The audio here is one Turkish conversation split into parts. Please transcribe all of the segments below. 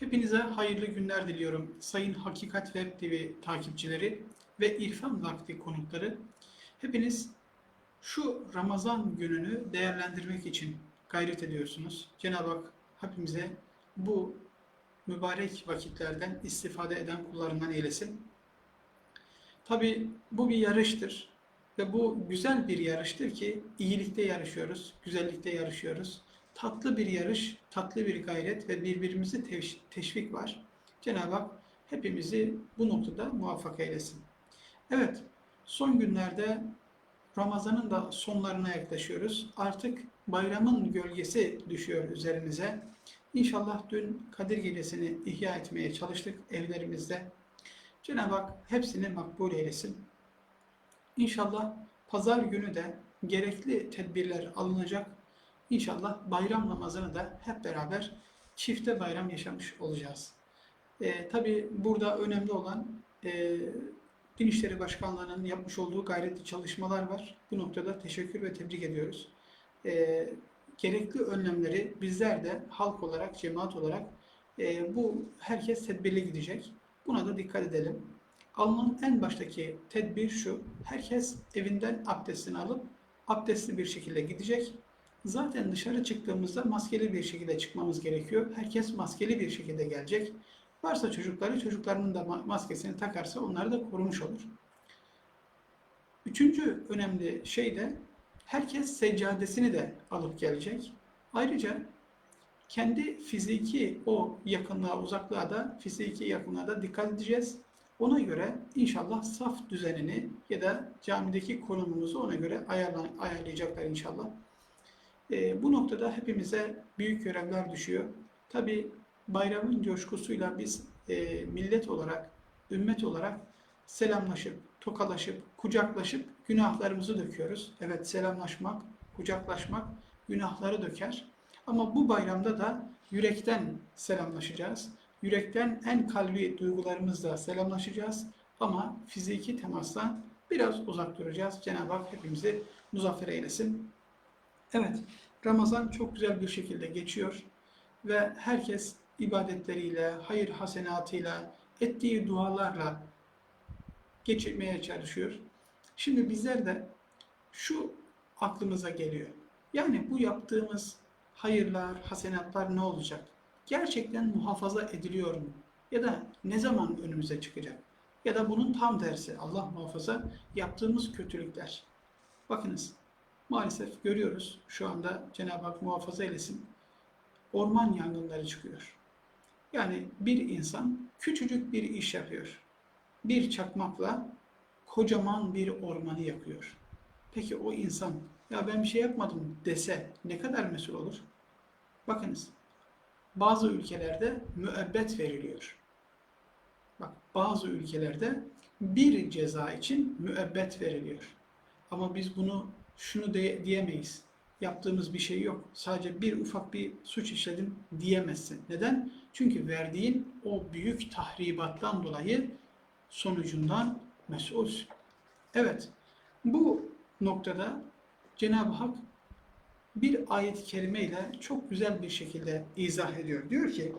Hepinize hayırlı günler diliyorum Sayın Hakikat Web TV takipçileri ve İrfan Vakti konukları. Hepiniz şu Ramazan gününü değerlendirmek için gayret ediyorsunuz. Cenab-ı Hak hepimize bu mübarek vakitlerden istifade eden kullarından eylesin. Tabi bu bir yarıştır ve bu güzel bir yarıştır ki iyilikte yarışıyoruz, güzellikte yarışıyoruz. Tatlı bir yarış, tatlı bir gayret ve birbirimizi teş- teşvik var. Cenab-ı Hak hepimizi bu noktada muvaffak eylesin. Evet, son günlerde Ramazan'ın da sonlarına yaklaşıyoruz. Artık bayramın gölgesi düşüyor üzerimize. İnşallah dün Kadir Gecesi'ni ihya etmeye çalıştık evlerimizde. Cenab-ı Hak hepsini makbul eylesin. İnşallah pazar günü de gerekli tedbirler alınacak. İnşallah bayram namazını da hep beraber çifte bayram yaşamış olacağız. E, Tabi burada önemli olan e, Din İşleri Başkanlığı'nın yapmış olduğu gayretli çalışmalar var. Bu noktada teşekkür ve tebrik ediyoruz. E, gerekli önlemleri bizler de halk olarak, cemaat olarak e, bu herkes tedbirli gidecek. Buna da dikkat edelim. Alınan en baştaki tedbir şu. Herkes evinden abdestini alıp abdestli bir şekilde gidecek. Zaten dışarı çıktığımızda maskeli bir şekilde çıkmamız gerekiyor. Herkes maskeli bir şekilde gelecek. Varsa çocukları, çocuklarının da ma- maskesini takarsa onları da korumuş olur. Üçüncü önemli şey de herkes seccadesini de alıp gelecek. Ayrıca kendi fiziki o yakınlığa, uzaklığa da fiziki yakınlığa da dikkat edeceğiz. Ona göre inşallah saf düzenini ya da camideki konumumuzu ona göre ayarla- ayarlayacaklar inşallah. Ee, bu noktada hepimize büyük görevler düşüyor. Tabi bayramın coşkusuyla biz e, millet olarak, ümmet olarak selamlaşıp, tokalaşıp, kucaklaşıp günahlarımızı döküyoruz. Evet selamlaşmak, kucaklaşmak günahları döker. Ama bu bayramda da yürekten selamlaşacağız. Yürekten en kalbi duygularımızla selamlaşacağız. Ama fiziki temastan biraz uzak duracağız. Cenab-ı Hak hepimizi muzaffer eylesin. Evet, Ramazan çok güzel bir şekilde geçiyor ve herkes ibadetleriyle, hayır hasenatıyla, ettiği dualarla geçirmeye çalışıyor. Şimdi bizler de şu aklımıza geliyor. Yani bu yaptığımız hayırlar, hasenatlar ne olacak? Gerçekten muhafaza ediliyor mu? Ya da ne zaman önümüze çıkacak? Ya da bunun tam tersi Allah muhafaza yaptığımız kötülükler. Bakınız maalesef görüyoruz şu anda Cenab-ı Hak muhafaza eylesin. Orman yangınları çıkıyor. Yani bir insan küçücük bir iş yapıyor. Bir çakmakla kocaman bir ormanı yakıyor. Peki o insan ya ben bir şey yapmadım dese ne kadar mesul olur? Bakınız bazı ülkelerde müebbet veriliyor. Bak bazı ülkelerde bir ceza için müebbet veriliyor. Ama biz bunu şunu de, diyemeyiz. Yaptığımız bir şey yok. Sadece bir ufak bir suç işledim diyemezsin. Neden? Çünkü verdiğin o büyük tahribattan dolayı sonucundan mesulsün. Evet, bu noktada Cenab-ı Hak bir ayet-i kerime ile çok güzel bir şekilde izah ediyor. Diyor ki,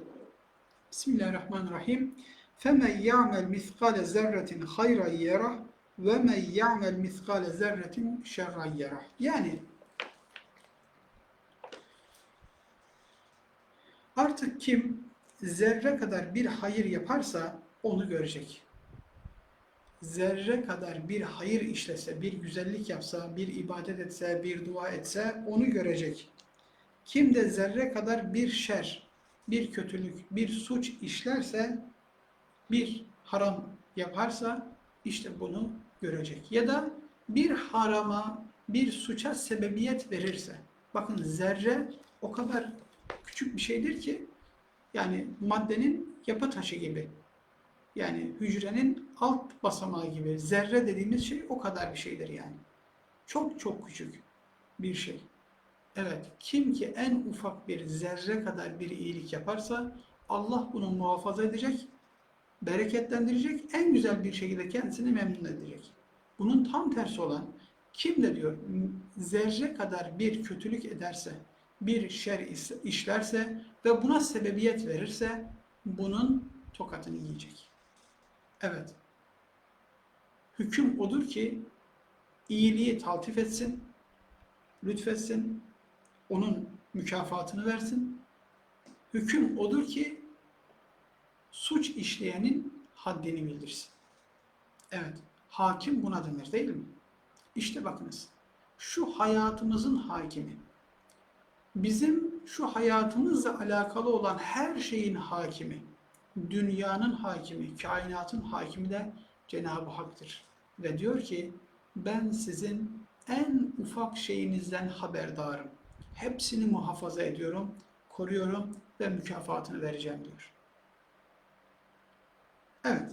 Bismillahirrahmanirrahim. فَمَنْ يَعْمَلْ مِثْقَالَ زَرَّةٍ خَيْرًا يَرَهُ ve men ya'mel miskale zerretin şerran yarah. Yani artık kim zerre kadar bir hayır yaparsa onu görecek. Zerre kadar bir hayır işlese, bir güzellik yapsa, bir ibadet etse, bir dua etse onu görecek. Kim de zerre kadar bir şer, bir kötülük, bir suç işlerse, bir haram yaparsa işte bunu görecek. Ya da bir harama, bir suça sebebiyet verirse. Bakın zerre o kadar küçük bir şeydir ki yani maddenin yapı taşı gibi. Yani hücrenin alt basamağı gibi. Zerre dediğimiz şey o kadar bir şeydir yani. Çok çok küçük bir şey. Evet, kim ki en ufak bir zerre kadar bir iyilik yaparsa Allah bunu muhafaza edecek, bereketlendirecek, en güzel bir şekilde kendisini memnun edecek. Bunun tam tersi olan kim de diyor zerre kadar bir kötülük ederse, bir şer işlerse ve buna sebebiyet verirse bunun tokatını yiyecek. Evet. Hüküm odur ki iyiliği taltif etsin, lütfetsin, onun mükafatını versin. Hüküm odur ki suç işleyenin haddini bildirsin. Evet, hakim buna denir değil mi? İşte bakınız, şu hayatımızın hakimi, bizim şu hayatımızla alakalı olan her şeyin hakimi, dünyanın hakimi, kainatın hakimi de Cenab-ı Hak'tır. Ve diyor ki, ben sizin en ufak şeyinizden haberdarım. Hepsini muhafaza ediyorum, koruyorum ve mükafatını vereceğim diyor. Evet,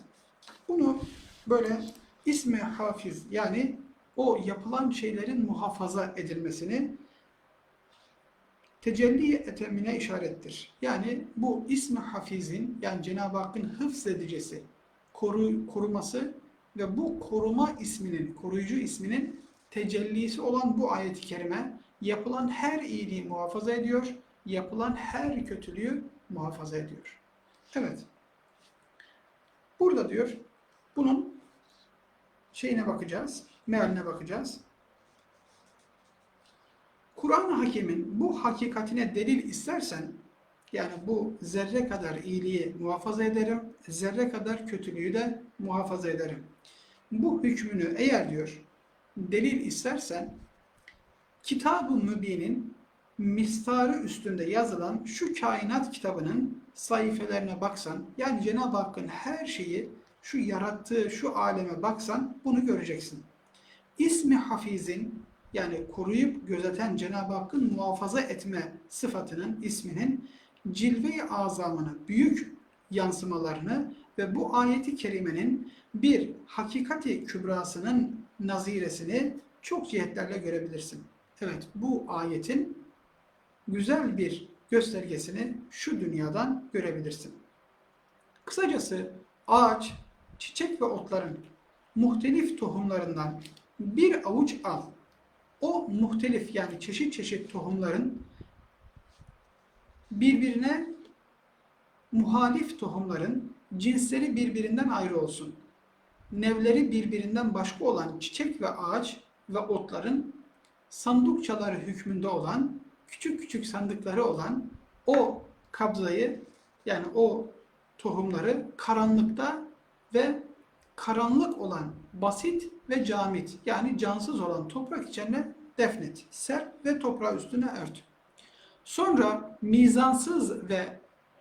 bunu böyle ismi hafiz yani o yapılan şeylerin muhafaza edilmesini tecelli etemine işarettir. Yani bu ismi hafizin yani Cenab-ı Hakk'ın hıfz edicisi, koru, koruması ve bu koruma isminin, koruyucu isminin tecellisi olan bu ayet-i kerime yapılan her iyiliği muhafaza ediyor, yapılan her kötülüğü muhafaza ediyor. Evet. Burada diyor, bunun şeyine bakacağız, mealine bakacağız. Kur'an-ı Hakim'in bu hakikatine delil istersen, yani bu zerre kadar iyiliği muhafaza ederim, zerre kadar kötülüğü de muhafaza ederim. Bu hükmünü eğer diyor, delil istersen, Kitab-ı Mübin'in mistarı üstünde yazılan şu kainat kitabının sayfelerine baksan, yani Cenab-ı Hakk'ın her şeyi şu yarattığı şu aleme baksan bunu göreceksin. İsmi Hafiz'in yani koruyup gözeten Cenab-ı Hakk'ın muhafaza etme sıfatının isminin cilve-i azamını, büyük yansımalarını ve bu ayeti kerimenin bir hakikati kübrasının naziresini çok cihetlerle görebilirsin. Evet bu ayetin güzel bir göstergesini şu dünyadan görebilirsin. Kısacası ağaç, çiçek ve otların muhtelif tohumlarından bir avuç al. O muhtelif yani çeşit çeşit tohumların birbirine muhalif tohumların cinsleri birbirinden ayrı olsun. Nevleri birbirinden başka olan çiçek ve ağaç ve otların sandukçaları hükmünde olan, küçük küçük sandıkları olan o kabzayı yani o tohumları karanlıkta ve karanlık olan basit ve camit yani cansız olan toprak içine defnet. Ser ve toprağı üstüne ört. Sonra mizansız ve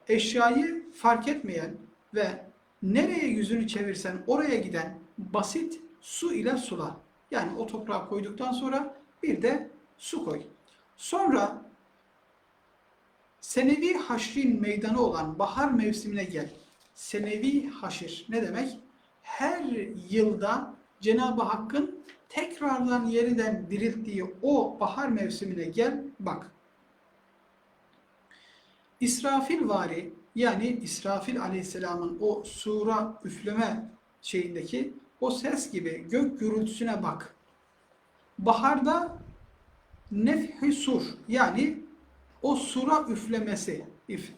eşyayı fark etmeyen ve nereye yüzünü çevirsen oraya giden basit su ile sula. Yani o toprağa koyduktan sonra bir de su koy. Sonra senevi haşrin meydanı olan bahar mevsimine gel. Senevi haşir ne demek? Her yılda Cenab-ı Hakk'ın tekrardan yeniden dirilttiği o bahar mevsimine gel bak. İsrafil vari yani İsrafil aleyhisselamın o sura üfleme şeyindeki o ses gibi gök gürültüsüne bak. Baharda nefhi sur yani o sura üflemesi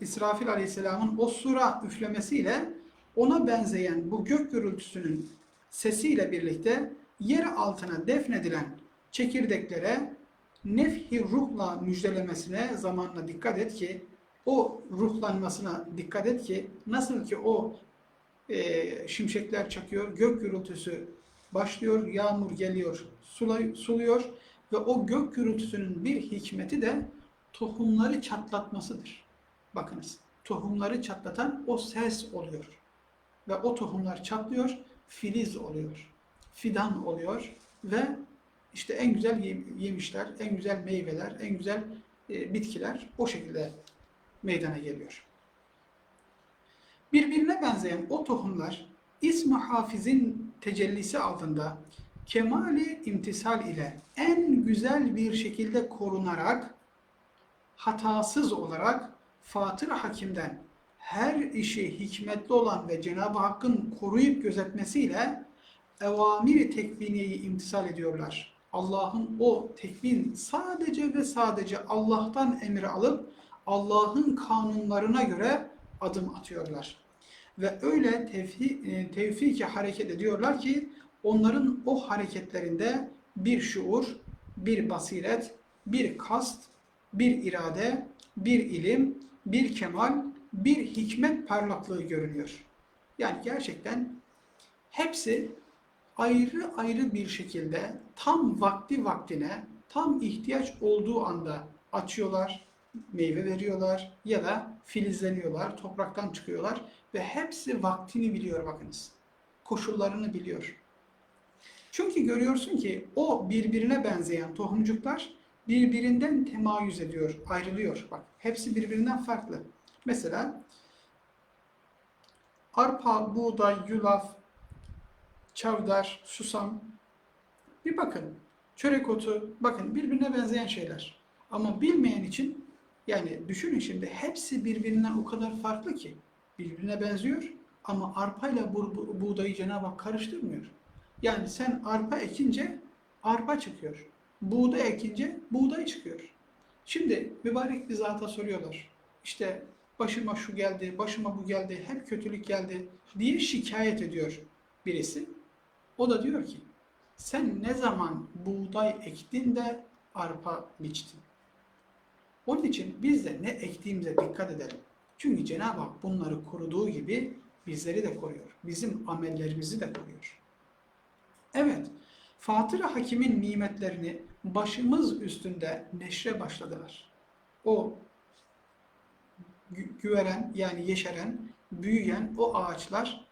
İsrafil aleyhisselamın o sura üflemesiyle ona benzeyen bu gök gürültüsünün sesiyle birlikte yer altına defnedilen çekirdeklere nefhi ruhla müjdelemesine zamanla dikkat et ki o ruhlanmasına dikkat et ki nasıl ki o e, şimşekler çakıyor, gök gürültüsü başlıyor, yağmur geliyor, sulay, suluyor ve o gök gürültüsünün bir hikmeti de tohumları çatlatmasıdır. Bakınız, tohumları çatlatan o ses oluyor. Ve o tohumlar çatlıyor, filiz oluyor. Fidan oluyor ve işte en güzel yemişler, en güzel meyveler, en güzel e, bitkiler o şekilde meydana geliyor. Birbirine benzeyen o tohumlar ismi hafizin tecellisi altında kemali imtisal ile en güzel bir şekilde korunarak hatasız olarak Fatır Hakim'den her işi hikmetli olan ve Cenab-ı Hakk'ın koruyup gözetmesiyle evamiri tekviniyeyi imtisal ediyorlar. Allah'ın o tekvin sadece ve sadece Allah'tan emir alıp Allah'ın kanunlarına göre adım atıyorlar. Ve öyle e, tevfiki hareket ediyorlar ki onların o hareketlerinde bir şuur, bir basiret, bir kast, bir irade, bir ilim, bir kemal, bir hikmet parlaklığı görünüyor. Yani gerçekten hepsi ayrı ayrı bir şekilde tam vakti vaktine, tam ihtiyaç olduğu anda açıyorlar, meyve veriyorlar ya da filizleniyorlar, topraktan çıkıyorlar ve hepsi vaktini biliyor bakınız. Koşullarını biliyor. Çünkü görüyorsun ki o birbirine benzeyen tohumcuklar birbirinden temayüz ediyor, ayrılıyor. Bak hepsi birbirinden farklı. Mesela arpa, buğday, yulaf, çavdar, susam. Bir bakın. Çörek otu, bakın birbirine benzeyen şeyler. Ama bilmeyen için yani düşünün şimdi hepsi birbirinden o kadar farklı ki birbirine benziyor ama arpayla bu, bu, buğdayı Cenab-ı Hak karıştırmıyor. Yani sen arpa ekince arpa çıkıyor. Buğday ekince buğday çıkıyor. Şimdi mübarek bir zata soruyorlar. İşte başıma şu geldi, başıma bu geldi, hep kötülük geldi diye şikayet ediyor birisi. O da diyor ki sen ne zaman buğday ektin de arpa biçtin? Onun için biz de ne ektiğimize dikkat edelim. Çünkü Cenab-ı Hak bunları koruduğu gibi bizleri de koruyor. Bizim amellerimizi de koruyor. Evet, Fatır Hakim'in nimetlerini başımız üstünde neşre başladılar. O gü- güveren yani yeşeren, büyüyen o ağaçlar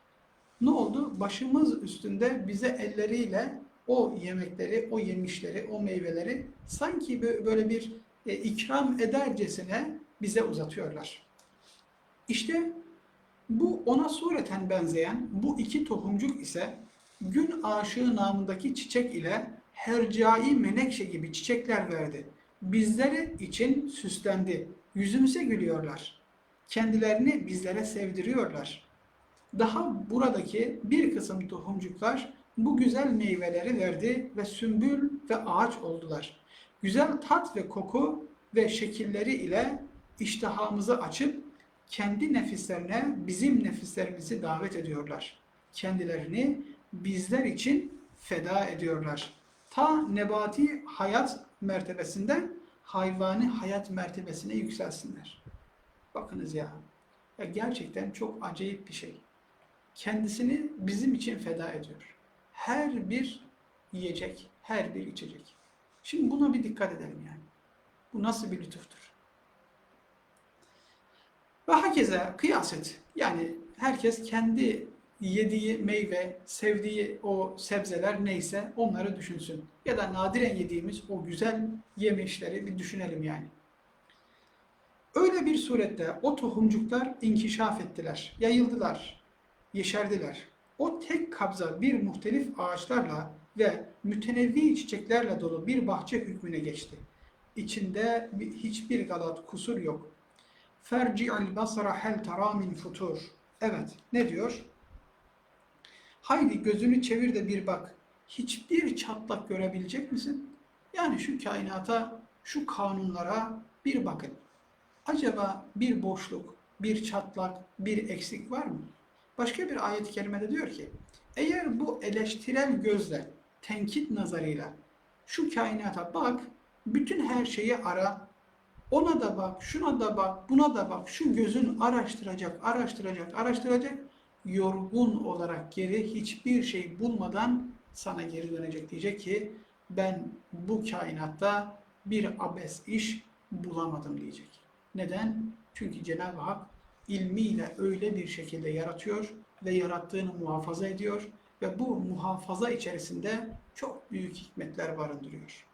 ne oldu? Başımız üstünde bize elleriyle o yemekleri, o yemişleri, o meyveleri sanki bö- böyle bir e, ikram edercesine bize uzatıyorlar. İşte bu ona sureten benzeyen bu iki tohumcuk ise gün aşığı namındaki çiçek ile hercai menekşe gibi çiçekler verdi. Bizleri için süslendi. Yüzümüze gülüyorlar. Kendilerini bizlere sevdiriyorlar. Daha buradaki bir kısım tohumcuklar bu güzel meyveleri verdi ve sümbül ve ağaç oldular. Güzel tat ve koku ve şekilleri ile iştahımızı açıp kendi nefislerine bizim nefislerimizi davet ediyorlar. Kendilerini bizler için feda ediyorlar. Ta nebati hayat mertebesinden hayvani hayat mertebesine yükselsinler. Bakınız ya, ya gerçekten çok acayip bir şey. Kendisini bizim için feda ediyor. Her bir yiyecek, her bir içecek. Şimdi buna bir dikkat edelim yani. Bu nasıl bir lütuftur? Ve hakeza kıyas et. Yani herkes kendi yediği meyve, sevdiği o sebzeler neyse onları düşünsün. Ya da nadiren yediğimiz o güzel yemişleri bir düşünelim yani. Öyle bir surette o tohumcuklar inkişaf ettiler, yayıldılar, yeşerdiler. O tek kabza bir muhtelif ağaçlarla ve mütenevvi çiçeklerle dolu bir bahçe hükmüne geçti. İçinde bir- hiçbir galat, kusur yok. Ferci'al basara hel tara min futur. Evet, ne diyor? Haydi gözünü çevir de bir bak. Hiçbir çatlak görebilecek misin? Yani şu kainata, şu kanunlara bir bakın. Acaba bir boşluk, bir çatlak, bir eksik var mı? Başka bir ayet-i kerimede diyor ki, eğer bu eleştirel gözle, tenkit nazarıyla şu kainata bak, bütün her şeyi ara, ona da bak, şuna da bak, buna da bak, şu gözün araştıracak, araştıracak, araştıracak, yorgun olarak geri hiçbir şey bulmadan sana geri dönecek. Diyecek ki ben bu kainatta bir abes iş bulamadım diyecek. Neden? Çünkü Cenab-ı Hak ilmiyle öyle bir şekilde yaratıyor ve yarattığını muhafaza ediyor ve bu muhafaza içerisinde çok büyük hikmetler barındırıyor.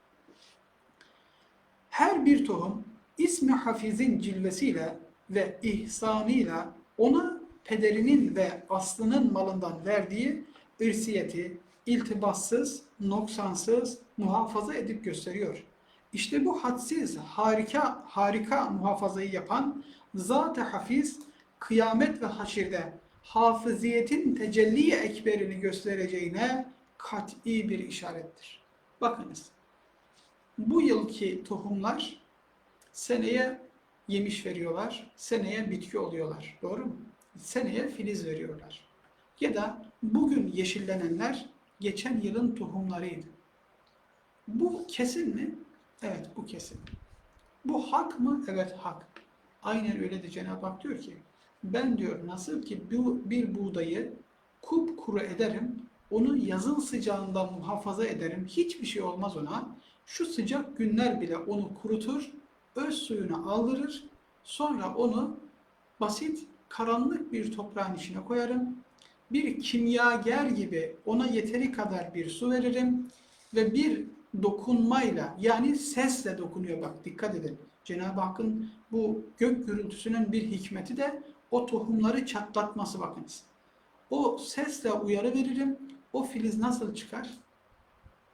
Her bir tohum ismi hafizin cilvesiyle ve ihsanıyla ona pederinin ve aslının malından verdiği irsiyeti iltibassız, noksansız muhafaza edip gösteriyor. İşte bu hadsiz, harika, harika muhafazayı yapan Zat-ı Hafiz, kıyamet ve haşirde hafıziyetin tecelli ekberini göstereceğine kat'i bir işarettir. Bakınız, bu yılki tohumlar seneye yemiş veriyorlar, seneye bitki oluyorlar. Doğru mu? Seneye filiz veriyorlar. Ya da bugün yeşillenenler geçen yılın tohumlarıydı. Bu kesin mi? Evet bu kesin. Bu hak mı? Evet hak. Aynen öyle de Cenab-ı Hak diyor ki ben diyor nasıl ki bu bir buğdayı kupkuru ederim, onu yazın sıcağından muhafaza ederim, hiçbir şey olmaz ona. Şu sıcak günler bile onu kurutur, öz suyunu aldırır, sonra onu basit, karanlık bir toprağın içine koyarım. Bir kimyager gibi ona yeteri kadar bir su veririm ve bir dokunmayla yani sesle dokunuyor bak dikkat edin. Cenab-ı Hakk'ın bu gök gürültüsünün bir hikmeti de o tohumları çatlatması bakınız. O sesle uyarı veririm. O filiz nasıl çıkar?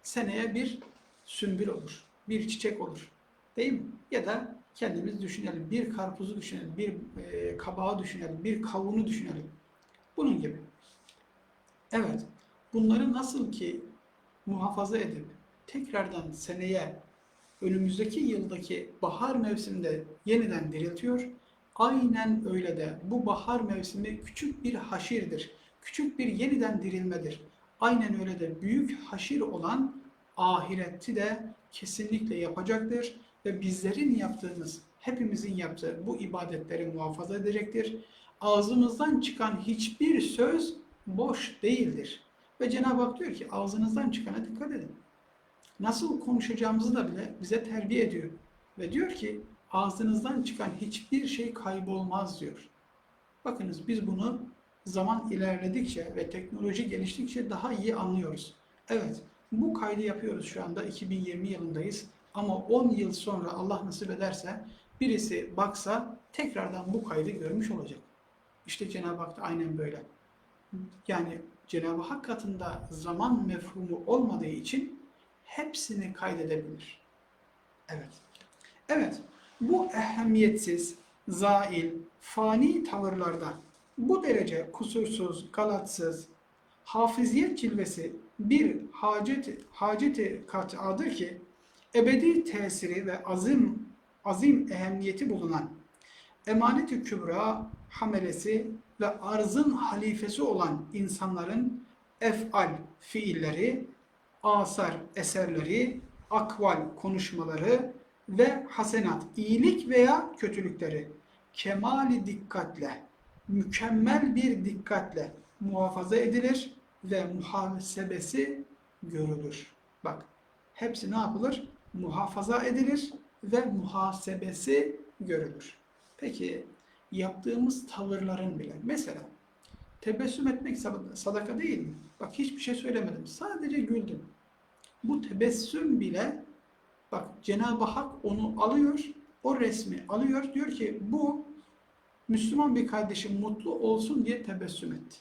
Seneye bir sümbül olur. Bir çiçek olur. Değil mi? Ya da kendimiz düşünelim. Bir karpuzu düşünelim. Bir e, kabağı düşünelim. Bir kavunu düşünelim. Bunun gibi. Evet. Bunları nasıl ki muhafaza edip tekrardan seneye önümüzdeki yıldaki bahar mevsiminde yeniden diriltiyor. Aynen öyle de bu bahar mevsimi küçük bir haşirdir. Küçük bir yeniden dirilmedir. Aynen öyle de büyük haşir olan ahireti de kesinlikle yapacaktır ve bizlerin yaptığımız, hepimizin yaptığı bu ibadetleri muhafaza edecektir. Ağzımızdan çıkan hiçbir söz boş değildir. Ve Cenab-ı Hak diyor ki ağzınızdan çıkana dikkat edin. Nasıl konuşacağımızı da bile bize terbiye ediyor. Ve diyor ki ağzınızdan çıkan hiçbir şey kaybolmaz diyor. Bakınız biz bunu zaman ilerledikçe ve teknoloji geliştikçe daha iyi anlıyoruz. Evet, bu kaydı yapıyoruz şu anda 2020 yılındayız. Ama 10 yıl sonra Allah nasip ederse birisi baksa tekrardan bu kaydı görmüş olacak. İşte Cenab-ı Hak da aynen böyle. Yani Cenab-ı Hak katında zaman mefhumu olmadığı için hepsini kaydedebilir. Evet. Evet. Bu ehemmiyetsiz, zail, fani tavırlarda bu derece kusursuz, galatsız, hafiziyet cilvesi bir hacet, haceti kat'adır ki ebedi tesiri ve azim azim ehemmiyeti bulunan emanet-i kübra hamelesi ve arzın halifesi olan insanların efal fiilleri, asar eserleri, akval konuşmaları ve hasenat iyilik veya kötülükleri kemali dikkatle, mükemmel bir dikkatle muhafaza edilir ve muhasebesi görülür. Bak, hepsi ne yapılır? Muhafaza edilir ve muhasebesi görülür. Peki yaptığımız tavırların bile mesela tebessüm etmek sadaka değil mi? Bak hiçbir şey söylemedim. Sadece güldüm. Bu tebessüm bile bak Cenab-ı Hak onu alıyor, o resmi alıyor. Diyor ki bu Müslüman bir kardeşim mutlu olsun diye tebessüm etti.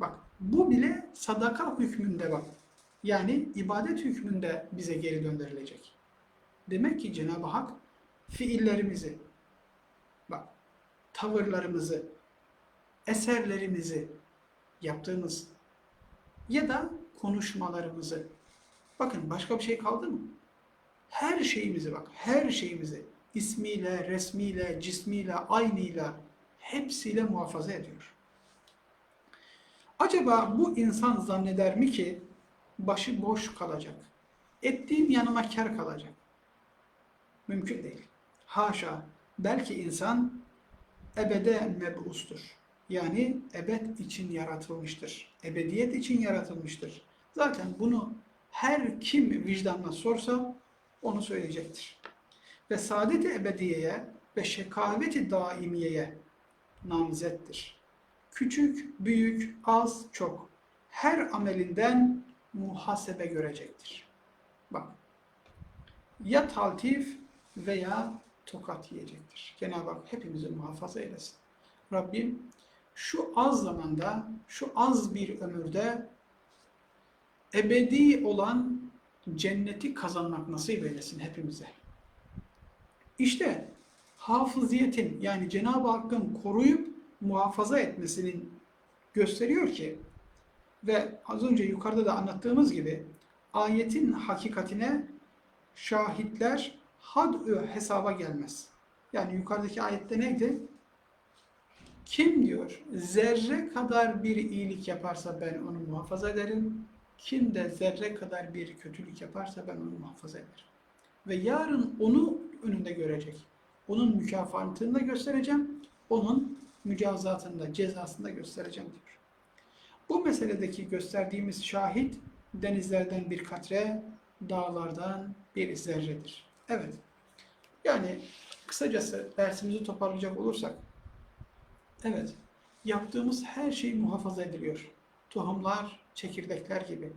Bak bu bile sadaka hükmünde bak. Yani ibadet hükmünde bize geri döndürülecek. Demek ki Cenab-ı Hak fiillerimizi, bak tavırlarımızı, eserlerimizi yaptığımız ya da konuşmalarımızı. Bakın başka bir şey kaldı mı? Her şeyimizi bak, her şeyimizi ismiyle, resmiyle, cismiyle, aynıyla hepsiyle muhafaza ediyor. Acaba bu insan zanneder mi ki başı boş kalacak? Ettiğim yanıma kar kalacak. Mümkün değil. Haşa. Belki insan ebede mebustur. Yani ebed için yaratılmıştır. Ebediyet için yaratılmıştır. Zaten bunu her kim vicdanla sorsa onu söyleyecektir. Ve saadet-i ebediyeye ve şekaveti daimiyeye namzettir. Küçük, büyük, az, çok her amelinden muhasebe görecektir. Bak, ya taltif veya tokat yiyecektir. Cenab-ı Hak hepimizi muhafaza eylesin. Rabbim şu az zamanda, şu az bir ömürde ebedi olan cenneti kazanmak nasip eylesin hepimize. İşte hafıziyetin yani Cenab-ı Hakk'ın koruyup muhafaza etmesinin gösteriyor ki ve az önce yukarıda da anlattığımız gibi ayetin hakikatine şahitler had'ü hesaba gelmez. Yani yukarıdaki ayette neydi? Kim diyor zerre kadar bir iyilik yaparsa ben onu muhafaza ederim. Kim de zerre kadar bir kötülük yaparsa ben onu muhafaza ederim. Ve yarın onu önünde görecek. Onun mükafatını da göstereceğim. Onun mücazatını da cezasını da göstereceğim diyor. Bu meseledeki gösterdiğimiz şahit denizlerden bir katre, dağlardan bir zerredir. Evet. Yani kısacası dersimizi toparlayacak olursak Evet, yaptığımız her şey muhafaza ediliyor. Tohumlar, çekirdekler gibi.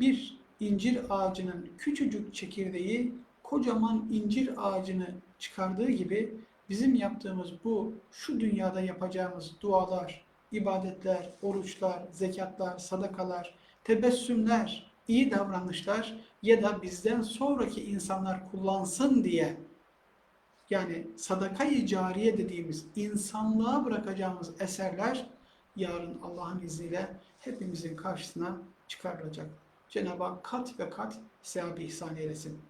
Bir incir ağacının küçücük çekirdeği kocaman incir ağacını çıkardığı gibi bizim yaptığımız bu şu dünyada yapacağımız dualar, ibadetler, oruçlar, zekatlar, sadakalar, tebessümler, iyi davranışlar ya da bizden sonraki insanlar kullansın diye yani sadakayı cariye dediğimiz insanlığa bırakacağımız eserler yarın Allah'ın izniyle hepimizin karşısına çıkarılacak. Cenab-ı Hak kat ve kat sevabı ihsan eylesin.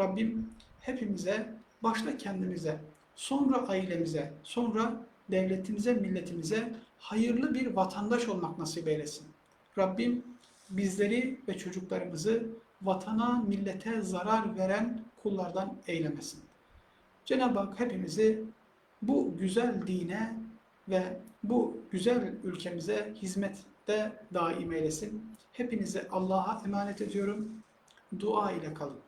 Rabbim hepimize, başta kendimize, sonra ailemize, sonra devletimize, milletimize hayırlı bir vatandaş olmak nasip eylesin. Rabbim bizleri ve çocuklarımızı vatana, millete zarar veren kullardan eylemesin. Cenab-ı Hak hepimizi bu güzel dine ve bu güzel ülkemize hizmette daim eylesin. Hepinizi Allah'a emanet ediyorum. Dua ile kalın.